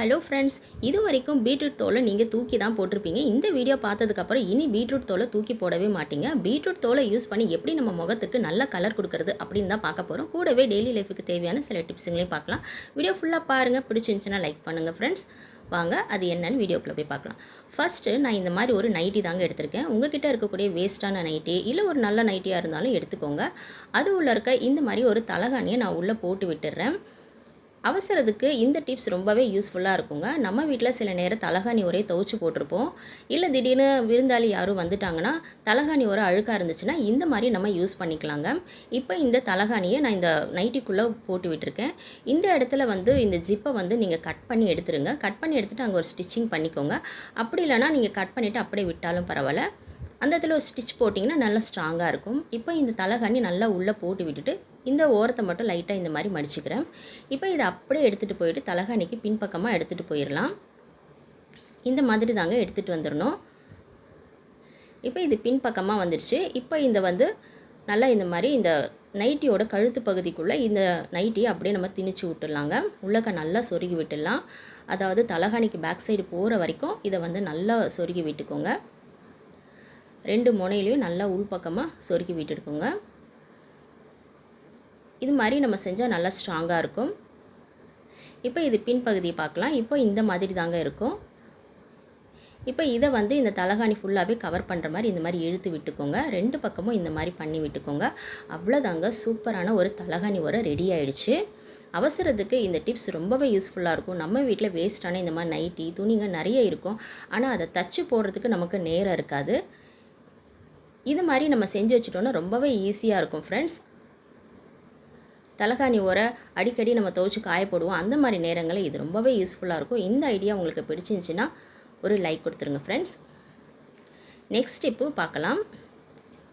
Hello friends இது வரைக்கும் beetroot தோலை நீங்கள் தூக்கி தான் போட்டிருப்பீங்க. இந்த வீடியோ பார்த்ததுக்கப்புறம் இனி பீட்ரூட் தோலை தூக்கி போடவே மாட்டீங்க. பீட்ரூட் தோலை யூஸ் பண்ணி எப்படி நம்ம முகத்துக்கு நல்ல கலர் கொடுக்கறது அப்படின்னு தான் பார்க்க போகிறோம் கூடவே டெய்லி லைஃபுக்கு தேவையான சில டிப்ஸுங்களையும் பார்க்கலாம். வீடியோ ஃபுல்லாக பாருங்கள் பிடிச்சிருந்துச்சுன்னா லைக் பண்ணுங்கள் ஃப்ரெண்ட்ஸ் வாங்க அது என்னன்னு வீடியோக்குள்ளே போய் பார்க்கலாம். ஃபஸ்ட்டு நான் இந்த மாதிரி ஒரு நைட்டி தாங்க எடுத்திருக்கேன். உங்ககிட்ட இருக்கக்கூடிய வேஸ்ட்டான நைட்டி இல்லை ஒரு நல்ல நைட்டியாக இருந்தாலும் எடுத்துக்கோங்க. அது உள்ள இருக்க இந்த மாதிரி ஒரு தலகாணியை நான் உள்ளே போட்டு விட்டுடுறேன். அவசரத்துக்கு இந்த டிப்ஸ் ரொம்பவே யூஸ்ஃபுல்லாக இருக்குங்க. நம்ம வீட்டில் சில நேரம் தலகாணி ஒரே துவச்சி போட்டிருப்போம். இல்லை திடீர்னு விருந்தாளி யாரும் வந்துட்டாங்கன்னா தலகாணி ஒரு அழுக்காக இருந்துச்சுன்னா இந்த மாதிரி நம்ம யூஸ் பண்ணிக்கலாங்க. இப்போ இந்த தலகாணியை நான் இந்த நைட்டிக்குள்ளே போட்டு விட்டுருக்கேன். இந்த இடத்துல வந்து இந்த ஜிப்பை வந்து நீங்கள் கட் பண்ணி எடுத்துருங்க. கட் பண்ணி எடுத்துகிட்டு அங்கே ஒரு ஸ்டிச்சிங் பண்ணிக்கோங்க. அப்படி இல்லைனா நீங்கள் கட் பண்ணிவிட்டு அப்படியே விட்டாலும் பரவாயில்ல. அந்த இடத்துல ஒரு ஸ்டிச் போட்டிங்கன்னா நல்லா ஸ்ட்ராங்காக இருக்கும். இப்போ இந்த தலகாணி நல்லா உள்ளே போட்டு விட்டுட்டு இந்த ஓரத்தை மட்டும் லைட்டாக இந்த மாதிரி மடிச்சுக்கிறேன். இப்போ இதை அப்படியே எடுத்துகிட்டு போயிட்டு தலகாணிக்கு பின்பக்கமாக எடுத்துகிட்டு போயிடலாம் இந்த மாதிரி தாங்க எடுத்துகிட்டு வந்துடணும் இப்போ இது பின்பக்கமாக வந்துடுச்சு இப்போ இந்த வந்து நல்லா இந்த மாதிரி இந்த நைட்டியோட கழுத்து பகுதிக்குள்ளே இந்த நைட்டியை அப்படியே நம்ம திணிச்சு விட்டுடலாங்க உள்ளக்க நல்லா சொருகி விட்டுடலாம் அதாவது தலகாணிக்கு பேக் சைடு போகிற வரைக்கும் இதை வந்து நல்லா சொருகி விட்டுக்கோங்க. ரெண்டு முனையிலையும் நல்லா உள்பக்கமாக சொருகி விட்டுடுக்கோங்க இது மாதிரி நம்ம செஞ்சால் நல்லா ஸ்ட்ராங்காக இருக்கும். இப்போ இது பின்பகுதி பார்க்கலாம். இப்போ இந்த மாதிரி தாங்க இருக்கும். இப்போ இதை வந்து இந்த தலகாணி ஃபுல்லாகவே கவர் பண்ணுற மாதிரி இந்த மாதிரி இழுத்து விட்டுக்கோங்க. ரெண்டு பக்கமும் இந்த மாதிரி பண்ணி விட்டுக்கோங்க. அவ்வளோதாங்க சூப்பரான ஒரு தலகாணி உரை ரெடி ஆயிடுச்சு. அவசரத்துக்கு இந்த டிப்ஸ் ரொம்பவே யூஸ்ஃபுல்லாக இருக்கும். நம்ம வீட்டில் வேஸ்ட்டான இந்த மாதிரி நைட்டி துணிங்க நிறைய இருக்கும். ஆனால் அதை தச்சு போடுறதுக்கு நமக்கு நேரம் இருக்காது. இது மாதிரி நம்ம செஞ்சு வச்சுட்டோன்னா ரொம்பவே ஈஸியாக இருக்கும் ஃப்ரெண்ட்ஸ் தலைகாணி உரை அடிக்கடி நம்ம துவைச்சி காய போடுவோம் அந்த மாதிரி நேரங்களில் இது ரொம்பவே யூஸ்ஃபுல்லாக இருக்கும். இந்த ஐடியா உங்களுக்கு பிடிச்சிருந்துச்சின்னா ஒரு லைக் கொடுத்துருங்க ஃப்ரெண்ட்ஸ் நெக்ஸ்ட் ஸ்டெப்பு பார்க்கலாம்.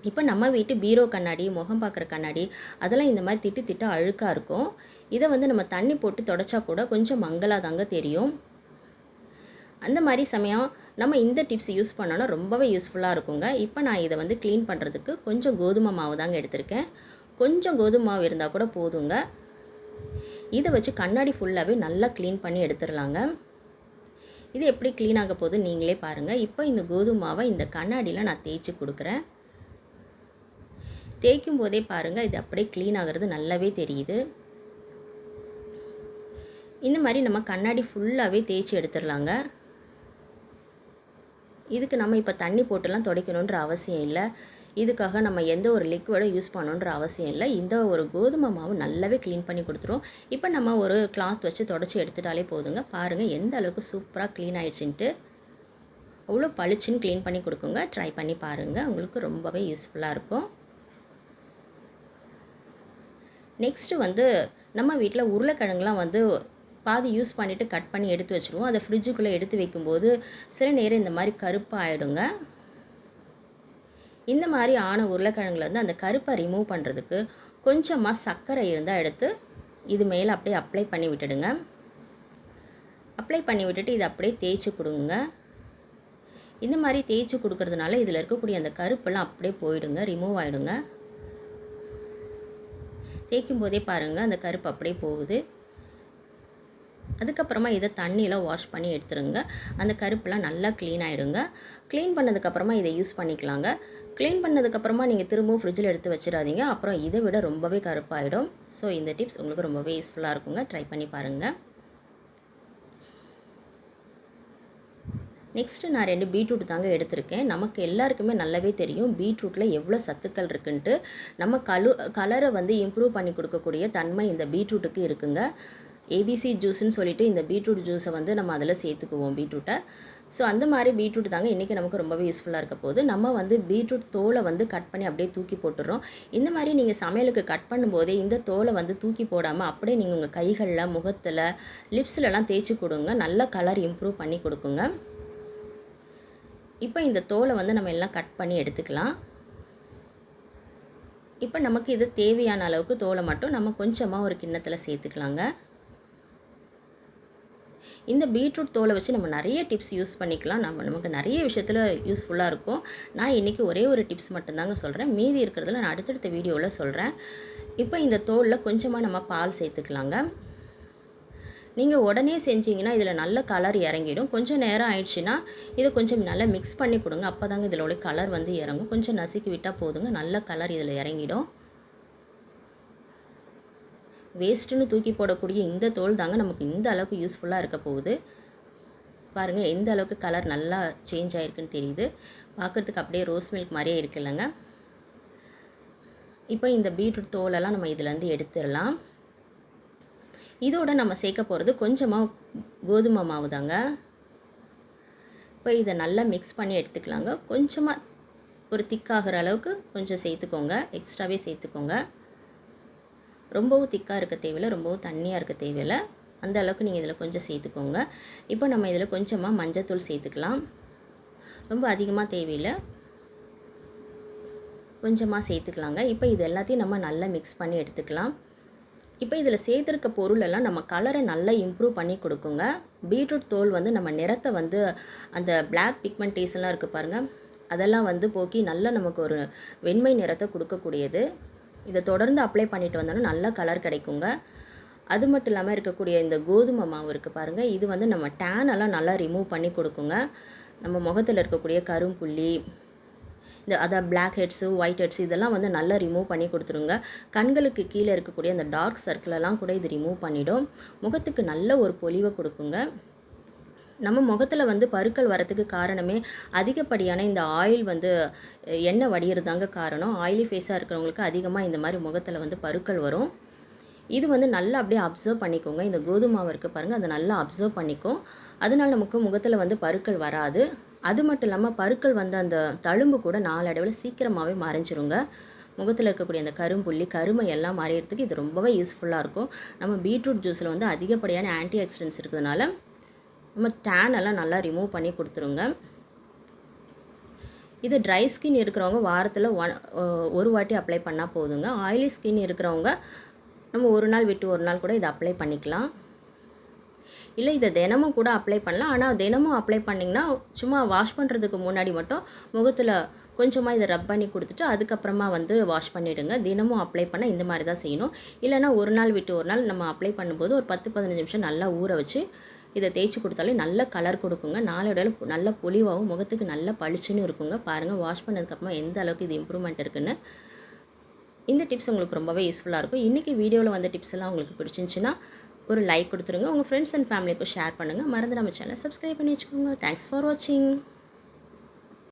இப்போ நம்ம வீட்டு பீரோ கண்ணாடி முகம் பார்க்குற கண்ணாடி அதெல்லாம் இந்த மாதிரி திட்டு திட்டு அழுக்காக இருக்கும். இதை வந்து நம்ம தண்ணி போட்டு தொடச்சா கூட கொஞ்சம் மங்கலாக தாங்க தெரியும். அந்த மாதிரி சமயம் நம்ம இந்த டிப்ஸ் யூஸ் பண்ணோன்னா ரொம்பவே யூஸ்ஃபுல்லாக இருக்குங்க. இப்போ நான் இதை வந்து க்ளீன் பண்ணுறதுக்கு கொஞ்சம் கோதுமை மாவு தாங்க எடுத்திருக்கேன். கொஞ்சம் கோதுமை மாவு இருந்தால் கூட போதுங்க. இதை வச்சு கண்ணாடி ஃபுல்லாகவே நல்லா க்ளீன் பண்ணி எடுத்துடலாங்க இது எப்படி க்ளீன் ஆக போகுது நீங்களே பாருங்கள் இப்போ இந்த கோதுமை மாவை இந்த கண்ணாடியில் நான் தேய்ச்சி கொடுக்குறேன். தேய்க்கும் போதே பாருங்கள் இது அப்படியே க்ளீன் ஆகிறது நல்லாவே தெரியுது. இந்த மாதிரி நம்ம கண்ணாடி ஃபுல்லாகவே தேய்ச்சி எடுத்துடலாங்க இதுக்கு நம்ம இப்போ தண்ணி போட்டுலாம் துடைக்கணுன்ற அவசியம் இல்லை. இதுக்காக நம்ம எந்த ஒரு லிக்விடும் யூஸ் பண்ணணுன்ற அவசியம் இல்லை. இந்த ஒரு கோதுமை மாவு நல்லாவே க்ளீன் பண்ணி கொடுத்துரும். இப்போ நம்ம ஒரு கிளாத் வச்சு தொடச்சி எடுத்துட்டாலே போதுங்க. பாருங்கள் எந்த அளவுக்கு சூப்பராக க்ளீன் ஆயிடுச்சுன்ட்டு. அவ்வளோ பளிச்சுன்னு க்ளீன் பண்ணி கொடுக்குங்க. ட்ரை பண்ணி பாருங்கள் உங்களுக்கு ரொம்பவே யூஸ்ஃபுல்லாக இருக்கும். நெக்ஸ்ட்டு வந்து நம்ம வீட்டில் உருளைக்கிழங்குலாம் வந்து பாதி யூஸ் பண்ணிவிட்டு கட் பண்ணி எடுத்து வச்சுருவோம். அதை ஃப்ரிட்ஜுக்குள்ளே எடுத்து வைக்கும்போது சில நேரம் இந்த மாதிரி கருப்பாக ஆகிடுங்க இந்த மாதிரி ஆன உருளைக்கிழங்குல வந்து அந்த கருப்பை ரிமூவ் பண்ணுறதுக்கு கொஞ்சமாக சர்க்கரை இருந்தால் எடுத்து இது மேலே அப்படியே அப்ளை பண்ணி விட்டுடுங்க. அப்ளை பண்ணி விட்டுட்டு இதை அப்படியே தேய்ச்சி கொடுங்க. இந்த மாதிரி தேய்ச்சி கொடுக்கறதுனால இதில் இருக்கக்கூடிய அந்த கருப்பெல்லாம் அப்படியே போயிடுங்க ரிமூவ் ஆகிடுங்க தேய்க்கும் போதே பாருங்கள் அந்த கருப்பு அப்படியே போகுது. அதுக்கப்புறமா இதை தண்ணியில் வாஷ் பண்ணி எடுத்துருங்க. அந்த கருப்பெல்லாம் நல்லா க்ளீன் ஆகிடுங்க க்ளீன் பண்ணதுக்கப்புறமா இதை யூஸ் பண்ணிக்கலாங்க. க்ளீன் பண்ணதுக்கப்புறமா நீங்கள் திரும்பவும் ஃப்ரிட்ஜில் எடுத்து வச்சிடாதீங்க. அப்புறம் இதை விட ரொம்பவே கருப்பாயிடும். ஸோ இந்த டிப்ஸ் உங்களுக்கு ரொம்பவே யூஸ்ஃபுல்லாக இருக்குங்க. ட்ரை பண்ணி பாருங்கள் நெக்ஸ்ட்டு நான் ரெண்டு பீட்ரூட் தாங்க எடுத்திருக்கேன். நமக்கு எல்லாருக்குமே நல்லாவே தெரியும். பீட்ரூட்டில் எவ்வளோ சத்துக்கள் இருக்குன்ட்டு. நம்ம கலு கலரை வந்து இம்ப்ரூவ் பண்ணி கொடுக்கக்கூடிய தன்மை இந்த பீட்ரூட்டுக்கு இருக்குங்க. ஏபிசி ஜூஸ்ன்னு சொல்லிட்டு இந்த பீட்ரூட் ஜூஸை வந்து நம்ம அதில் சேர்த்துக்குவோம் பீட்ரூட்டை ஸோ அந்த மாதிரி பீட்ரூட் தாங்க இன்றைக்கி நமக்கு ரொம்பவே யூஸ்ஃபுல்லாக இருக்க போது நம்ம வந்து பீட்ரூட் தோலை வந்து கட் பண்ணி அப்படியே தூக்கி போட்டுடுறோம். இந்த மாதிரி நீங்கள் சமையலுக்கு கட் பண்ணும்போதே இந்த தோலை வந்து தூக்கி போடாமல் அப்படியே நீங்கள் உங்கள் கைகளில் முகத்தில் லிப்ஸ்லலாம் தேய்ச்சி கொடுங்க. நல்ல கலர் இம்ப்ரூவ் பண்ணி கொடுக்குங்க. இப்போ இந்த தோலை வந்து நம்ம எல்லாம் கட் பண்ணி எடுத்துக்கலாம். இப்போ நமக்கு இது தேவையான அளவுக்கு தோலை மட்டும் நம்ம கொஞ்சமாக ஒரு கிண்ணத்தில் சேர்த்துக்கலாங்க. இந்த பீட்ரூட் தோலை வச்சு நம்ம நிறைய டிப்ஸ் யூஸ் பண்ணிக்கலாம். நம்ம நமக்கு நிறைய விஷயத்தில் யூஸ்ஃபுல்லாக இருக்கும். நான் இன்றைக்கி ஒரே ஒரு டிப்ஸ் மட்டும்தாங்க சொல்கிறேன் மீதி இருக்கிறதுல நான் அடுத்தடுத்த வீடியோவில் சொல்கிறேன் இப்போ இந்த தோலில் கொஞ்சமாக நம்ம பால் சேர்த்துக்கலாங்க. நீங்கள் உடனே செஞ்சீங்கன்னா இதில் நல்ல கலர் இறங்கிடும். கொஞ்சம் நேரம் ஆயிடுச்சுன்னா இதை கொஞ்சம் நல்லா மிக்ஸ் பண்ணி கொடுங்க. அப்போ தாங்க இதில் உள்ள கலர் வந்து இறங்கும். கொஞ்சம் நசுக்கி விட்டால் போதுங்க. நல்ல கலர் இதில் இறங்கிடும். வேஸ்ட்டுன்னு தூக்கி போடக்கூடிய இந்த தோல் தாங்க நமக்கு இந்த அளவுக்கு யூஸ்ஃபுல்லாக இருக்க போகுது. பாருங்கள் எந்த அளவுக்கு கலர் நல்லா சேஞ்ச் ஆகிருக்குன்னு தெரியுது. பார்க்குறதுக்கு அப்படியே ரோஸ் மில்க் மாதிரியே இருக்குல்லங்க இப்போ இந்த பீட்ரூட் தோலெல்லாம் நம்ம இதிலேருந்து எடுத்துடலாம். இதோட நம்ம சேர்க்க போகிறது கொஞ்சமாக கோதுமை மாவு தாங்க. இப்போ இதை நல்லா மிக்ஸ் பண்ணி எடுத்துக்கலாங்க. கொஞ்சமாக ஒரு திக்காகிற அளவுக்கு கொஞ்சம் சேர்த்துக்கோங்க. எக்ஸ்ட்ராவே சேர்த்துக்கோங்க. ரொம்பவும் திக்காக இருக்க தேவையில்லை ரொம்பவும் தண்ணியாக இருக்க தேவையில்லை. அந்த அளவுக்கு நீங்கள் இதில் கொஞ்சம் சேர்த்துக்கோங்க. இப்போ நம்ம இதில் கொஞ்சமாக மஞ்சத்தூள் சேர்த்துக்கலாம். ரொம்ப அதிகமாக தேவையில்லை. கொஞ்சமாக சேர்த்துக்கலாங்க. இப்போ இது எல்லாத்தையும் நம்ம நல்லா மிக்ஸ் பண்ணி எடுத்துக்கலாம். இப்போ இதில் சேர்த்துருக்க பொருளெல்லாம் நம்ம கலரை நல்லா இம்ப்ரூவ் பண்ணி கொடுக்குங்க. பீட்ரூட் தோல் வந்து நம்ம நிறத்தை வந்து அந்த பிளாக் பிக்மெண்டேஷன்லாம் இருக்குது பாருங்கள் அதெல்லாம் வந்து போக்கி நல்லா நமக்கு ஒரு வெண்மை நிறத்தை கொடுக்கக்கூடியது. இதை தொடர்ந்து அப்ளை பண்ணிட்டு வந்தோன்னா நல்ல கலர் கிடைக்குங்க. அது மட்டும் இல்லாமல் இருக்கக்கூடிய இந்த கோதுமை மாவு இருக்குது பாருங்கள் இது வந்து நம்ம டேனெல்லாம் நல்லா ரிமூவ் பண்ணி கொடுக்குங்க. நம்ம முகத்தில் இருக்கக்கூடிய கரும்புள்ளி இந்த அதான் பிளாக் ஹெட்ஸு ஒயிட் ஹெட்ஸ் இதெல்லாம் வந்து நல்லா ரிமூவ் பண்ணி கொடுத்துருங்க. கண்களுக்கு கீழே இருக்கக்கூடிய அந்த டார்க் சர்க்கிளெல்லாம் கூட இது ரிமூவ் பண்ணிவிடும் முகத்துக்கு நல்ல ஒரு பொலிவை கொடுக்குங்க. நம்ம முகத்தில் வந்து பருக்கள் வரத்துக்கு காரணமே அதிகப்படியான இந்த ஆயில் வந்து எண்ணெய் வடிகிறதாங்க காரணம். ஆயிலி ஃபேஸாக இருக்கிறவங்களுக்கு அதிகமாக இந்த மாதிரி முகத்தில் வந்து பருக்கள் வரும். இது வந்து நல்லா அப்படியே அப்சர்வ் பண்ணிக்கோங்க. இந்த கோதுமாவை இருக்குது பாருங்கள் அதை நல்லா அப்சர்வ் பண்ணிக்கும் அதனால் நமக்கு முகத்தில் வந்து பருக்கள் வராது. அது மட்டும் இல்லாமல் பருக்கள் வந்த அந்த தழும்பு கூட நாளடைவில் சீக்கிரமாகவே மறைஞ்சிருங்க. முகத்தில் இருக்கக்கூடிய அந்த கரும்புள்ளி கருமை எல்லாம் மறையிறதுக்கு இது ரொம்பவே யூஸ்ஃபுல்லாக இருக்கும். நம்ம பீட்ரூட் ஜூஸில் வந்து அதிகப்படியான ஆன்டி ஆக்சிடென்ட்ஸ் இருக்கிறதுனால நம்ம டேன் எல்லாம் நல்லா ரிமூவ் பண்ணி கொடுத்துருங்க. இது ட்ரை ஸ்கின் இருக்கிறவங்க வாரத்தில் ஒன் ஒரு வாட்டி அப்ளை பண்ணால் போதுங்க. ஆயிலி ஸ்கின் இருக்கிறவங்க நம்ம ஒரு நாள் விட்டு ஒரு நாள் கூட இதை அப்ளை பண்ணிக்கலாம். இல்லை இதை தினமும் கூட அப்ளை பண்ணலாம். ஆனால் தினமும் அப்ளை பண்ணிங்கன்னா சும்மா வாஷ் பண்ணுறதுக்கு முன்னாடி மட்டும் முகத்தில் கொஞ்சமாக இதை ரப் பண்ணி கொடுத்துட்டு அதுக்கப்புறமா வந்து வாஷ் பண்ணிவிடுங்க தினமும் அப்ளை பண்ணால் இந்த மாதிரி தான் செய்யணும். இல்லைனா ஒரு நாள் விட்டு ஒரு நாள் நம்ம அப்ளை பண்ணும்போது ஒரு பத்து பதினஞ்சு நிமிஷம் நல்லா ஊற வச்சு இதை தேய்ச்சி கொடுத்தாலே நல்ல கலர் கொடுக்குங்க. நாளோட நல்ல பொலிவாகவும் முகத்துக்கு நல்ல பளிச்சுன்னு இருக்குங்க. பாருங்கள் வாஷ் பண்ணதுக்கப்புறமா எந்த அளவுக்கு இது இம்ப்ரூவ்மெண்ட் இருக்குன்னு. இந்த டிப்ஸ் உங்களுக்கு ரொம்பவே யூஸ்ஃபுல்லாக இருக்கும். இன்றைக்கி வீடியோவில் வந்த டிப்ஸ் எல்லாம் உங்களுக்கு பிடிச்சிருந்துச்சின்னா ஒரு லைக் கொடுத்துருங்க. உங்கள் ஃப்ரெண்ட்ஸ் அண்ட் ஃபேமிலிக்கும் ஷேர் பண்ணுங்கள் மறந்து நம்ம சேனல் சப்ஸ்கிரைப் பண்ணி வச்சுக்கோங்க. தேங்க்ஸ் ஃபார் வாட்சிங்